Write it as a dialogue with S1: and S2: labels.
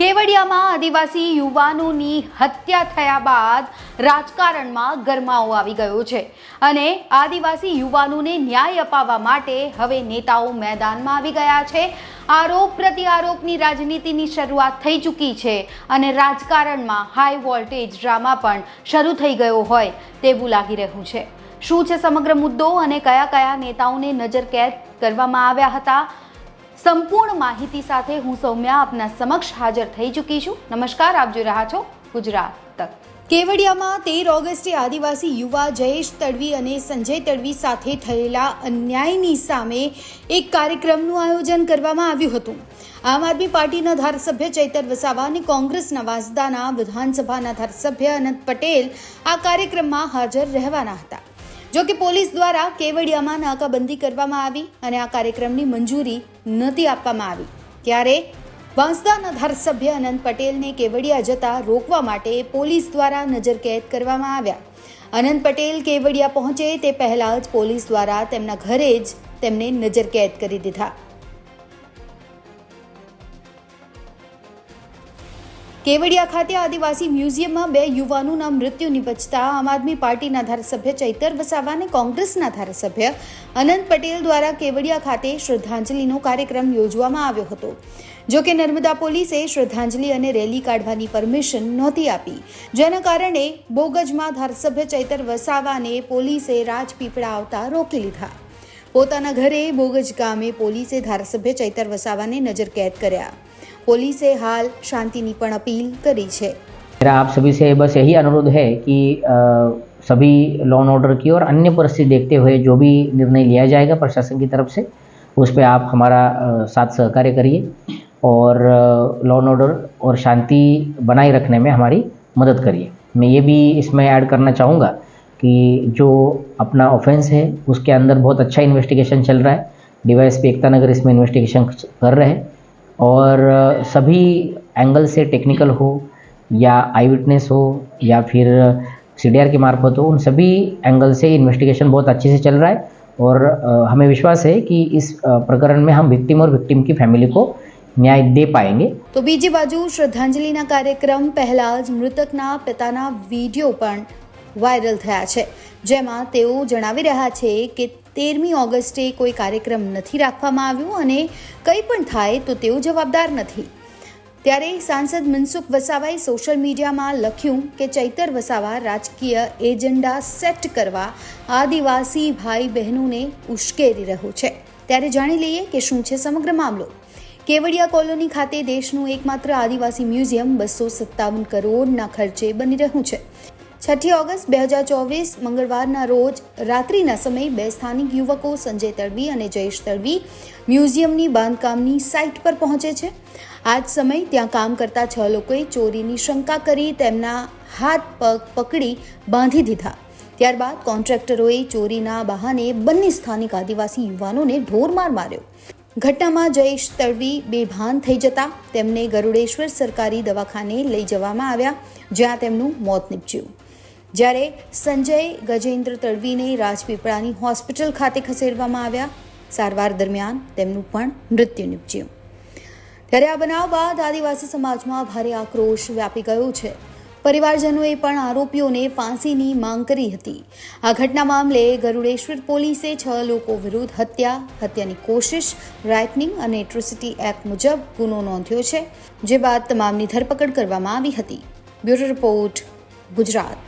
S1: કેવડિયામાં આદિવાસી યુવાનોની હત્યા થયા બાદ રાજકારણમાં ગરમાવો આવી ગયો છે અને આદિવાસી યુવાનોને ન્યાય અપાવવા માટે હવે નેતાઓ મેદાનમાં આવી ગયા છે. આરોપ પ્રત્યારોપની રાજનીતિની શરૂઆત થઈ ચૂકી છે અને રાજકારણમાં હાઈ વોલ્ટેજ ડ્રામા પણ શરૂ થઈ ગયો હોય તેવું લાગી રહ્યું છે. શું છે સમગ્ર મુદ્દો અને કયા કયા નેતાઓને નજરકેદ કરવામાં આવ્યા હતા? સંપૂર્ણ માહિતી સાથે હું સૌમ્યા આપના સમક્ષ હાજર થઈ ચૂકી છું. નમસ્કાર, આપ જોઈ રહ્યા છો ગુજરાત તક. કેવડિયામાં તેર ઓગસ્ટે આદિવાસી યુવા જયેશ તડવી અને સંજય તડવી સાથે થયેલા અન્યાયની સામે એક કાર્યક્રમનું આયોજન કરવામાં આવ્યું હતું. આમ આદમી પાર્ટીના ધારાસભ્ય ચૈતર વસાવા અને કોંગ્રેસના વાસદાના વિધાનસભાના ધારાસભ્ય અનંત પટેલ આ કાર્યક્રમમાં હાજર રહેવાના હતા. જો કે પોલીસ દ્વારા કેવડિયામાં નાકાબંધી કરવામાં આવી અને આ કાર્યક્રમની મંજૂરી નથી આપવામાં આવી. ત્યારે વાંસદાના ધારાસભ્ય અનંત પટેલને કેવડિયા જતા રોકવા માટે પોલીસ દ્વારા નજરકેદ કરવામાં આવ્યા. અનંત પટેલ કેવડિયા પહોંચે તે પહેલાં જ પોલીસ દ્વારા તેમના ઘરે જ તેમને નજરકેદ કરી દીધા. કેવડિયા ખાતે આદિવાસી મ્યુઝિયમમાં બે યુવાનોના મૃત્યુ નિપજતા આમ આદમી પાર્ટીના ધારાસભ્ય ચૈતર વસાવા અને કોંગ્રેસના ધારાસભ્ય અનંત પટેલ દ્વારા કેવડિયા ખાતે શ્રદ્ધાંજલિનો કાર્યક્રમ યોજવામાં આવ્યો હતો. જો કે નર્મદા પોલીસે શ્રદ્ધાંજલિ અને રેલી કાઢવાની પરમિશન નહોતી આપી. જેના કારણે બોગજમાં ધારાસભ્ય ચૈતર વસાવાને પોલીસે રાજપીપળા આવતા રોકી લીધા. પોતાના ઘરે બોગજ ગામે પોલીસે ધારાસભ્ય ચૈતર વસાવાને નજરકેદ કર્યા પોલીસે હાલ શાંતિની પણ અપીલ કરી છે
S2: मेरा आप सभी से बस यही अनुरोध है कि अ, सभी लॉ एंड ऑर्डर की और अन्य परिस्थिति देखते हुए जो भी निर्णय लिया जाएगा प्रशासन की तरफ से उस पर आप हमारा अ, साथ सहकार्य करिए और लॉ एंड ऑर्डर और शांति बनाए रखने में हमारी मदद करिए मैं ये भी इसमें ऐड करना चाहूँगा कि जो अपना ऑफेंस है उसके अंदर बहुत अच्छा इन्वेस्टिगेशन चल रहा है डीवाइस पी एकता नगर इसमें इन्वेस्टिगेशन कर रहे हैं और अ, सभी एंगल से टेक्निकल हो या आई विटनेस हो या फिर सी के मार्फत हो उन सभी एंगल से इन्वेस्टिगेशन बहुत अच्छे से चल रहा है और अ, हमें विश्वास है कि इस अ, प्रकरण में हम विक्टिम और विक्टिम की फैमिली को न्याय दे पाएंगे
S1: તો બીજી બાજુ શ્રદ્ધાંજલિના કાર્યક્રમ પહેલા જ મૃતકના પિતાના વિડીયો પણ વાયરલ થયા છે. જેમાં તેઓ જણાવી રહ્યા છે કે તેરમી ઓગસ્ટે કોઈ કાર્યક્રમ નથી રાખવામાં આવ્યો અને કંઈ પણ થાય તો તેઓ જવાબદાર નથી. ત્યારે સાંસદ મનસુખ વસાવાએ સોશિયલ મીડિયામાં લખ્યું કે ચૈતર વસાવા રાજકીય એજન્ડા સેટ કરવા આદિવાસી ભાઈ બહેનોને ઉશ્કેરી રહ્યું છે. ત્યારે જાણી લઈએ કે શું છે સમગ્ર મામલો. કેવડિયા કોલોની ખાતે દેશનું એકમાત્ર આદિવાસી મ્યુઝિયમ બસો સત્તાવન કરોડના ખર્ચે બની રહ્યું છે. છઠ્ઠી ઓગસ્ટ બે હજાર ચોવીસ મંગળવારના રોજ રાત્રિના સમયે બે સ્થાનિક યુવકો સંજય તડવી અને જયેશ તડવી મ્યુઝિયમની બાંધકામની સાઇટ પર પહોંચે છે. આ જ સમય ત્યાં કામ કરતા છ લોકોએ ચોરીની શંકા કરી તેમના હાથ પગ પકડી બાંધી દીધા. ત્યારબાદ કોન્ટ્રાક્ટરોએ ચોરીના બહાને બંને સ્થાનિક આદિવાસી યુવાનોને ઢોરમાર માર્યો. ઘટનામાં જયેશ તડવી બેભાન થઈ જતા તેમને ગરુડેશ્વર સરકારી દવાખાને લઈ જવામાં આવ્યા, જ્યાં તેમનું મોત નીપજ્યું. જ્યારે સંજય ગજેન્દ્ર તડવીને રાજપીપળાની હોસ્પિટલ ખાતે ખસેડવામાં આવ્યા. સારવાર દરમિયાન તેમનું પણ મૃત્યુ નીપજ્યું. ત્યારે આ બનાવ બાદ આદિવાસી સમાજમાં ભારે આક્રોશ વ્યાપી ગયો છે. પરિવારજનોએ પણ આરોપીઓને ફાંસીની માંગ કરી હતી. આ ઘટના મામલે ગરુડેશ્વર પોલીસે છ લોકો વિરુદ્ધ હત્યા, હત્યાની કોશિશ રાઇટનિંગ અને એટ્રોસિટી એક્ટ મુજબ ગુનો નોંધ્યો છે, જે બાદ તમામની ધરપકડ કરવામાં આવી હતી. Bureau report Gujarat.